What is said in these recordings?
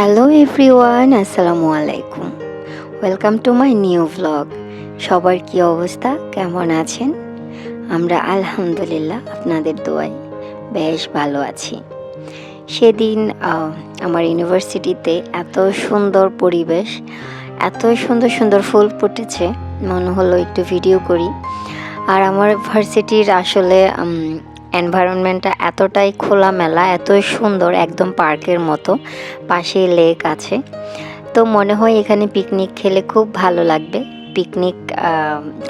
Hello everyone আসসালামু আলাইকুম welcome to my new vlog সবার কি অবস্থা? কেমন আছেন? আমরা আলহামদুলিল্লাহ আপনাদের দোয়ায় বেশ ভালো আছি। সেদিন আমার ইউনিভার্সিটিতে এত সুন্দর পরিবেশ, এত সুন্দর সুন্দর ফুল ফুটেছে। মনে হলো একটু ভিডিও করি। আর আমার ভার্সিটির আসলে এনভায়রনমেন্টটা এতটাই খোলামেলা, এতই সুন্দর, একদম পার্কের মতো পাশে লেক আছে। তো মনে হয় এখানে পিকনিক খেলে খুব ভালো লাগবে। পিকনিক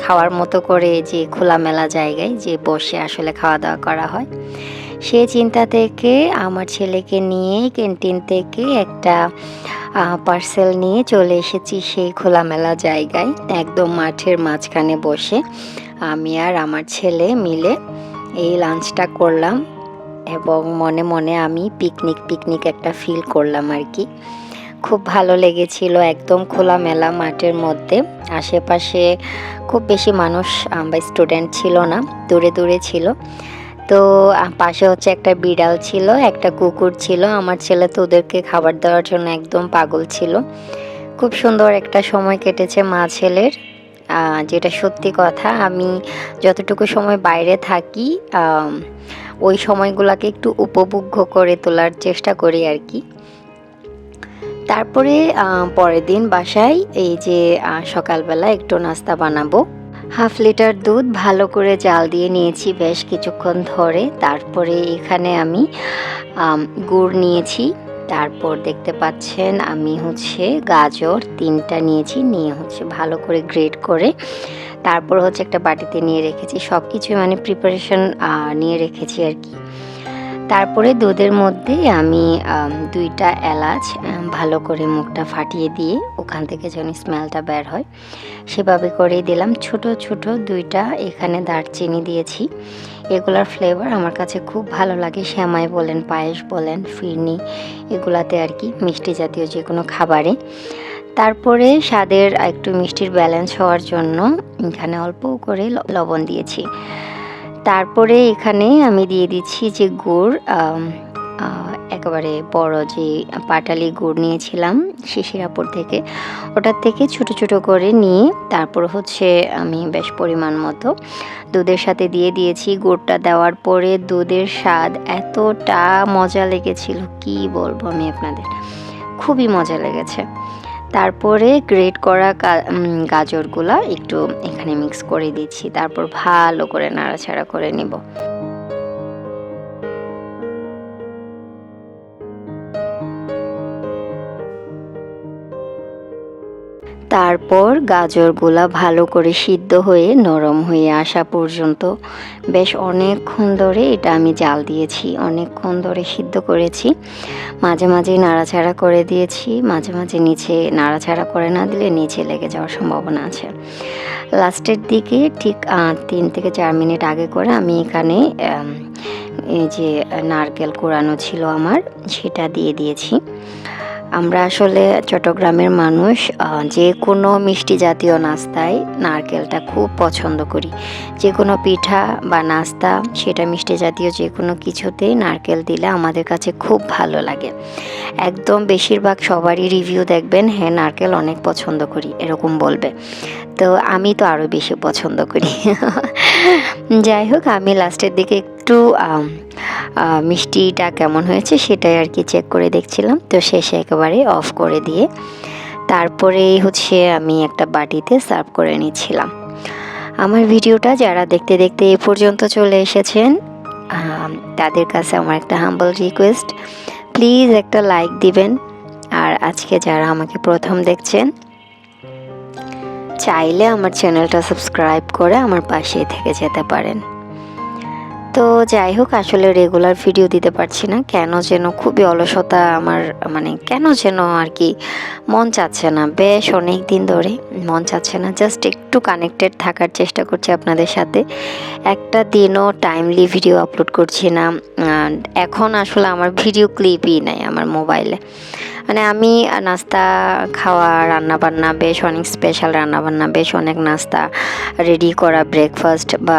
খাওয়ার মতো করে যে খোলামেলা জায়গায় যে বসে আসলে খাওয়া দাওয়া করা হয় সেই চিন্তা থেকে আমার ছেলেকে নিয়ে ক্যান্টিন থেকে একটা পার্সেল নিয়ে চলে এসেছি সেই খোলামেলা জায়গায়, একদম মাঠের মাঝখানে বসে। আমি আর আমার ছেলে মিলে এই লাঞ্চটা করলাম এবং মনে মনে আমি পিকনিক পিকনিক একটা ফিল করলাম আর কি। খুব ভালো লেগেছিল একদম খোলামেলা মাঠের মধ্যে। আশেপাশে খুব বেশি মানুষ বা স্টুডেন্ট ছিল না, দূরে দূরে ছিল। তো পাশে হচ্ছে একটা বিড়াল ছিল, একটা কুকুর ছিল। আমার ছেলে তো ওদেরকে খাবার দেওয়ার জন্য একদম পাগল ছিল। খুব সুন্দর একটা সময় কেটেছে মা ছেলের। যেটা সত্যি কথা, আমি যতটুকু সময় বাইরে থাকি ওই সময়গুলোকে একটু উপভোগ্য করে তোলার চেষ্টা করি আর কি। তারপরে পরের দিন বাসায় এই যে সকালবেলা একটু নাস্তা বানাবো। হাফ লিটার দুধ ভালো করে জাল দিয়ে নিয়েছি বেশ কিছুক্ষণ ধরে। তারপরে এখানে আমি, গুড় নিয়েছি। তারপর দেখতে পাচ্ছেন আমি হচ্ছে গাজর তিনটা নিয়েছি, নিয়ে হচ্ছে ভালো করে গ্রেড করে তারপর হচ্ছে একটা বাটিতে নিয়ে রেখেছি। সব কিছু মানে প্রিপারেশন নিয়ে রেখেছি আর কি। তারপরে দুধের মধ্যে আমি দুইটা এলাচ ভালো করে মুখটা ফাটিয়ে দিয়ে ওখান থেকে যেন স্মেলটা বের হয়, সেভাবে করেই দিলাম। ছোট ছোট দুইটা এখানে দারচিনি দিয়েছি। এগুলার ফ্লেভার আমার কাছে খুব ভালো লাগে। শ্যামাই বলেন, পায়েস বলেন, ফিরনি, এগুলাতে আর কি, মিষ্টি জাতীয় যে কোনো খাবারে। তারপরে স্বাদের একটু মিষ্টির ব্যালেন্স হওয়ার জন্য এখানে অল্প করে লবণ দিয়েছি। তারপরে এখানে আমি দিয়ে দিচ্ছি যে গুড় একেবারে বড় যে পাটালি গুড় নিয়েছিলাম শিশির শিশিরাপুর থেকে, ওটার থেকে ছোট ছোট করে নিয়ে তারপর হচ্ছে আমি বেশ পরিমাণ মতো দুধের সাথে দিয়ে দিয়েছি। গুড়টা দেওয়ার পরে দুধের স্বাদ এতটা মজা লেগেছিল, কি বলব আমি আপনাদের? খুবই মজা লেগেছে। তারপরে গ্রেট করা গাজরগুলা একটু এখানে মিক্স করে দিচ্ছি। তারপর ভালো করে নাড়াচাড়া করে নিব। তারপর গাজরগুলা ভালো করে সিদ্ধ হয়ে নরম হয়ে আসা পর্যন্ত বেশ অনেকক্ষণ ধরে এটা আমি জাল দিয়েছি, অনেকক্ষণ ধরে সিদ্ধ করেছি। মাঝে মাঝে নাড়াচাড়া করে দিয়েছি, মাঝে মাঝে নিচে নাড়াচাড়া করে না দিলে নিচে লেগে যাওয়ার সম্ভাবনা আছে। লাস্টের দিকে ঠিক তিন থেকে চার মিনিট আগে করে আমি এখানে এই যে নারকেল কোরানো ছিল আমার, সেটা দিয়ে দিয়েছি। আমরা আসলে চট্টগ্রামের মানুষ যে কোনো মিষ্টি জাতীয় নাস্তায় নারকেলটা খুব পছন্দ করি। যে কোনো পিঠা বা নাস্তা, সেটা মিষ্টি জাতীয় যে কোনো কিছুতেই নারকেল দিলে আমাদের কাছে খুব ভালো লাগে। একদম বেশিরভাগ সবারই রিভিউ দেখবেন হ্যাঁ নারকেল অনেক পছন্দ করি, এরকম বলবে। তো আমি তো আরও বেশি পছন্দ করি। যাই হোক, আমি লাস্টের দিকে একটু মিষ্টিটা কেমন হয়েছে সেটাই আর কি চেক করে দেখছিলাম। তো শেষে একেবারে অফ করে দিয়ে তারপরে হচ্ছে আমি একটা বাটিতে সার্ভ করে নিচ্ছিলাম। আমার ভিডিওটা যারা দেখতে দেখতে এ পর্যন্ত চলে এসেছেন তাদের কাছে আমার একটা হাম্বল রিকোয়েস্ট প্লিজ একটা লাইক দিবেন। আর আজকে যারা আমাকে প্রথম দেখছেন, চাইলে আমার চ্যানেলটা সাবস্ক্রাইব করে আমার পাশে থেকে যেতে পারেন। তো যাই হোক, আসলে রেগুলার ভিডিও দিতে পারছি না। কেন যেন খুবই অলসতা আমার মানে কেন যেন আর কি মন চাচ্ছে না। বেশ অনেক দিন ধরে মন চাচ্ছে না। জাস্ট একটু কানেক্টেড থাকার চেষ্টা করছি আপনাদের সাথে। একটা দিনও টাইমলি ভিডিও আপলোড করছি না। এখন আসলে আমার ভিডিও ক্লিপই নাই আমার মোবাইলে মানে আমি নাস্তা খাওয়া রান্না বান্না বেশ অনেক স্পেশাল রান্না বান্না বেশ অনেক নাস্তা রেডি করা ব্রেকফাস্ট বা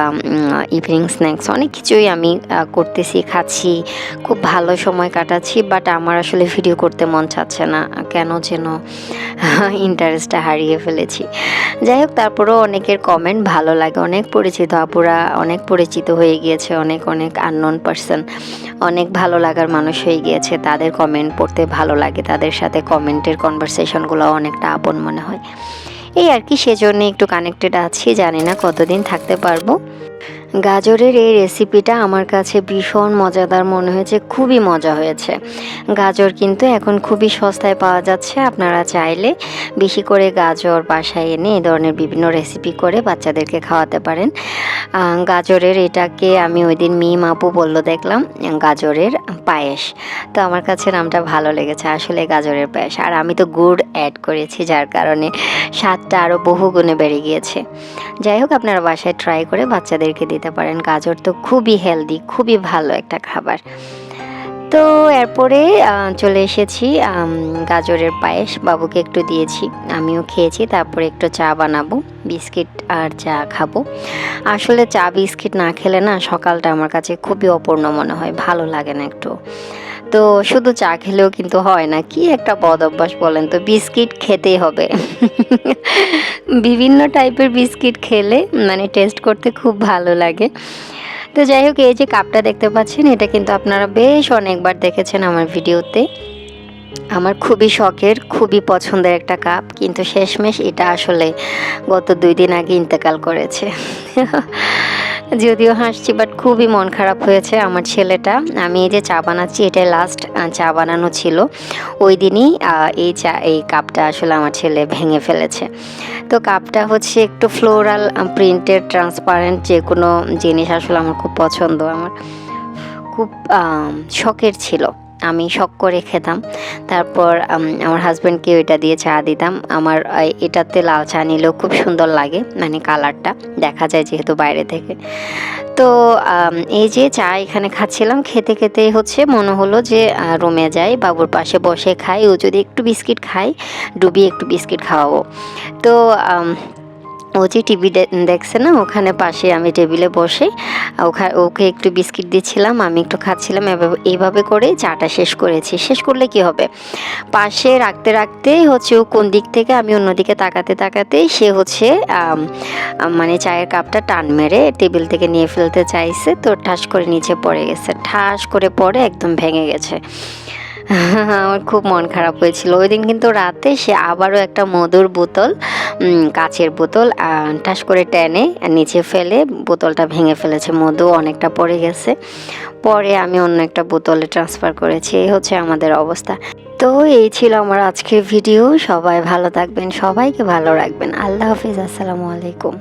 ইভিনিং স্ন্যাক্স অনেক কিছুই আমি করতেছি, খাচ্ছি, খুব ভালো সময় কাটাচ্ছি বাট আমার আসলে ভিডিও করতে মন চাচ্ছে না, কেন যেন ইন্টারেস্টটা হারিয়ে ফেলেছি। যাই হোক তারপরেও অনেকের কমেন্ট ভালো লাগে, অনেক পরিচিত আপুরা, অনেক পরিচিত হয়ে গিয়েছে, অনেক অনেক আননোন পার্সন অনেক ভালো লাগার মানুষ হয়ে গিয়েছে, তাদের কমেন্ট পড়তে ভালো লাগে, তাদের সাথে কমেন্টের কনভারসেশনগুলো অনেকটা আপন মনে হয়। এই আর কি সেজন্য একটু কানেক্টেড আছি, জানি না কতদিন থাকতে পারব। গাজরের এই রেসিপিটা আমার কাছে ভীষণ মজাদার মনে হয়েছে, খুবই মজা হয়েছে। গাজর কিন্তু এখন খুবই সস্তায় পাওয়া যাচ্ছে, আপনারা চাইলে বেশি করে গাজর বাসায় এনে এই ধরনের বিভিন্ন রেসিপি করে বাচ্চাদেরকে খাওয়াতে পারেন। গাজরের এটাকে আমি ওই দিন মিম আপু বলল, দেখলাম গাজরের পায়েস। তো আমার কাছে নামটা ভালো লেগেছে, আসলে গাজরের পায়েস। আর আমি তো গুড় অ্যাড করেছি, যার কারণে স্বাদটা আরও বহু গুণে বেড়ে গিয়েছে। যাই হোক, আপনারা বাসায় ট্রাই করে বাচ্চাদেরকে দিতে পারেন। গাজর তো খুবই হেলদি খুবই ভালো একটা খাবার। তো এরপরে চলে এসেছি গাজরের পায়েস। বাবুকে একটু দিয়েছি, আমিও খেয়েছি, তারপরে একটু চা বানাবো, বিস্কিট আর চা খাব। আসলে চা, বিস্কিট না খেলে না সকালটা আমার কাছে খুবই অপূর্ণ মনে হয়, ভালো লাগে না একটু। তো শুধু চা খেলেও কিন্তু হয় না। কি একটা বদ অভ্যাস বলেন তো, বিস্কিট খেতেই হবে। বিভিন্ন টাইপের বিস্কিট খেলে মানে টেস্ট করতে খুব ভালো লাগে। তো যাই হোক, এই যে কাপটা দেখতে পাচ্ছেন, এটা কিন্তু আপনারা বেশ অনেকবার দেখেছেন আমার ভিডিওতে। আমার খুবই শখের, খুবই পছন্দের একটা কাপ কিন্তু শেষমেশ এটা আসলে গত দুই দিন আগে ইন্তেকাল করেছে। যদিও হাসছি বাট খুবই মন খারাপ হয়েছে আমার ছেলেটা। আমি এই যে চা বানাচ্ছি, এটাই লাস্ট চা বানানো ছিল। ওই দিনই এই চা, এই কাপটা আসলে আমার ছেলে ভেঙে ফেলেছে। তো কাপটা হচ্ছে একটু ফ্লোরাল প্রিন্টের ট্রান্সপারেন্ট যে কোনো জিনিস আসলে আমার খুব পছন্দ। আমার খুব শখের ছিল। আমি শখ করে খেতাম। তারপর আমার হাজব্যান্ডকে ওইটা দিয়ে চা দিতাম। আমার এটাতে লাল চা নিলেও খুব সুন্দর লাগে মানে কালারটা দেখা যায় যেহেতু বাইরে থেকে। তো এই যে চা এখানে খাচ্ছিলাম, খেতে খেতে হচ্ছে মনে হলো যে রুমে যাই, বাবুর পাশে বসে খাই, ও যদি একটু বিস্কিট খাই ডুবিয়ে একটু বিস্কিট খাওয়াবো। তো ও যে টিভি দেখছে না, ওখানে পাশে আমি টেবিলে বসে, ওখা- ওকে একটু বিস্কিট দিচ্ছিলাম, আমি একটু খাচ্ছিলাম, এভাবে- করে চাটা শেষ করেছি। শেষ করলে কি হবে? পাশে রাখতে রাখতে হচ্ছে ও কোন দিক থেকে, আমি অন্যদিকে তাকাতে তাকাতে সে হচ্ছে মানে চায়ের কাপটা টান মেরে টেবিল থেকে নিয়ে ফেলতে চাইছে, তো ঠাস করে নিচে পড়ে গেছে। ঠাস করে পড়ে একদম ভেঙে গেছে। আমার খুব মন খারাপ হয়েছিল। ওই দিন কিন্তু রাতে সে আবারও একটা মধুর বোতল কাচের বোতল ঠাস করে টেনে নিচে ফেলে বোতলটা ভেঙে ফেলেছে। মধু অনেকটা পড়ে গেছে। পরে আমি অন্য একটা বোতলে ট্রান্সফার করেছি। এই হচ্ছে আমাদের অবস্থা। তো এই ছিল আমার আজকের ভিডিও সবাই ভালো থাকবেন, সবাইকে ভালো রাখবেন। আল্লাহ হাফিজ, আসসালামু আলাইকুম।